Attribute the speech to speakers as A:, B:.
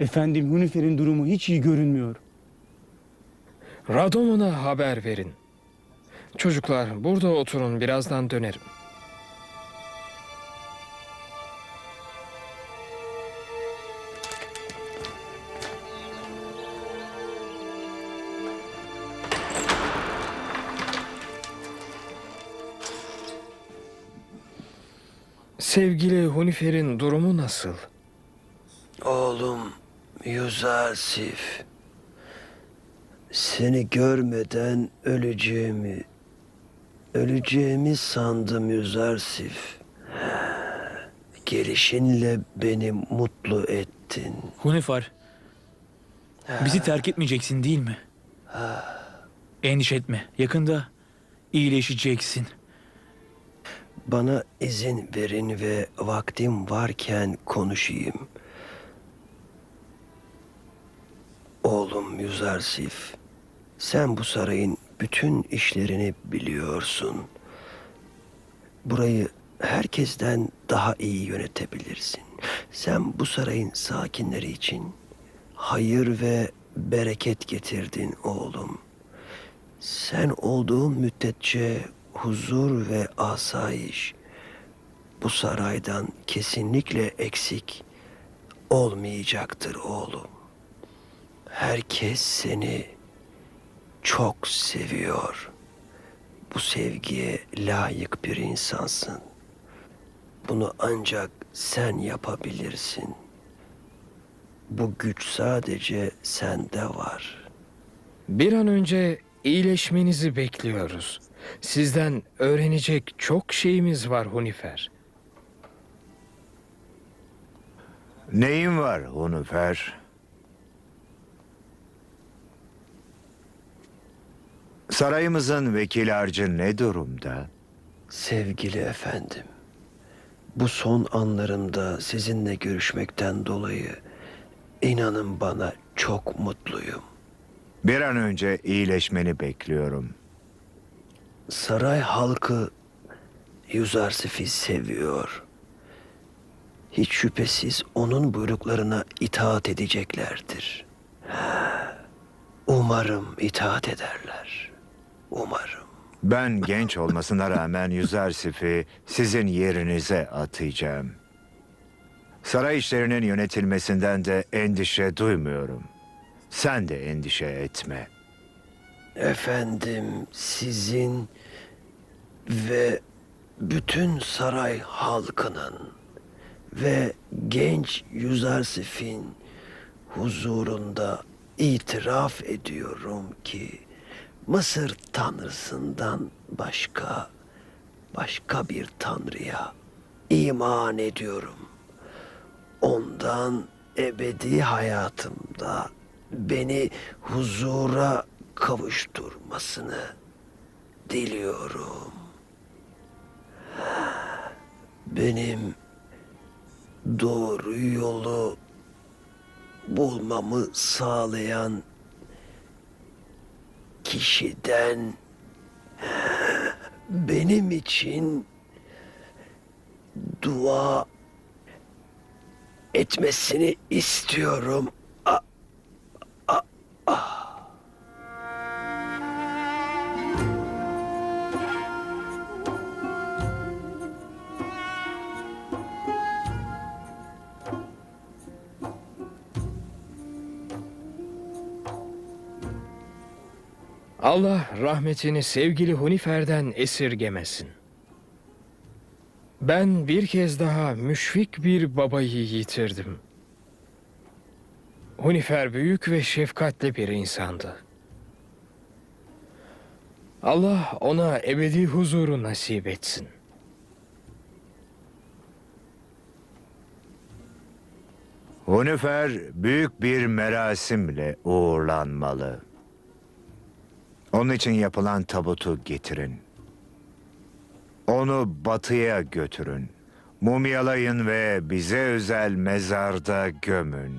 A: Efendim Hunifer'in durumu hiç iyi görünmüyor.
B: Radomun'a haber verin. Çocuklar burada oturun birazdan dönerim. Sevgili Hunifer'in durumu nasıl?
C: Oğlum Yüzasif. Seni görmeden öleceğimi, öleceğimi sandım Yüzasif. Gelişinle beni mutlu ettin.
D: Hunifar, bizi terk etmeyeceksin değil mi? Endişe etme, yakında iyileşeceksin.
C: Bana izin verin ve vaktim varken konuşayım. Oğlum Yüzarsif, sen bu sarayın bütün işlerini biliyorsun. Burayı herkesten daha iyi yönetebilirsin. Sen bu sarayın sakinleri için hayır ve bereket getirdin oğlum. Sen olduğun müddetçe huzur ve asayiş bu saraydan kesinlikle eksik olmayacaktır oğlum. Herkes seni çok seviyor. Bu sevgiye layık bir insansın. Bunu ancak sen yapabilirsin. Bu güç sadece sende var.
B: Bir an önce iyileşmenizi bekliyoruz. Sizden öğrenecek çok şeyimiz var Hunifer.
E: Neyin var Hunufer? Sarayımızın vekil harcı ne durumda?
C: Sevgili efendim, bu son anlarımda sizinle görüşmekten dolayı inanın bana çok mutluyum.
E: Bir an önce iyileşmeni bekliyorum.
C: Saray halkı Yüzarsif'i seviyor. Hiç şüphesiz onun buyruklarına itaat edeceklerdir. Umarım itaat ederler. Umarım.
E: Ben genç olmasına rağmen Yüzarsif'i sizin yerinize atayacağım. Saray işlerinin yönetilmesinden de endişe duymuyorum. Sen de endişe etme.
C: Efendim sizin ve bütün saray halkının ve genç Yüzarsif'in huzurunda itiraf ediyorum ki Mısır tanrısından başka başka bir tanrıya iman ediyorum. Ondan ebedi hayatımda beni huzura kavuşturmasını diliyorum. Benim doğru yolu bulmamı sağlayan kişiden benim için dua etmesini istiyorum.
B: Allah rahmetini sevgili Hunifer'den esirgemesin. Ben bir kez daha müşfik bir babayı yitirdim. Hunifer büyük ve şefkatli bir insandı. Allah ona ebedi huzuru nasip etsin.
E: Hunufer büyük bir merasimle uğurlanmalı. Onun için yapılan tabutu getirin. Onu batıya götürün. Mumyalayın ve bize özel mezarda gömün.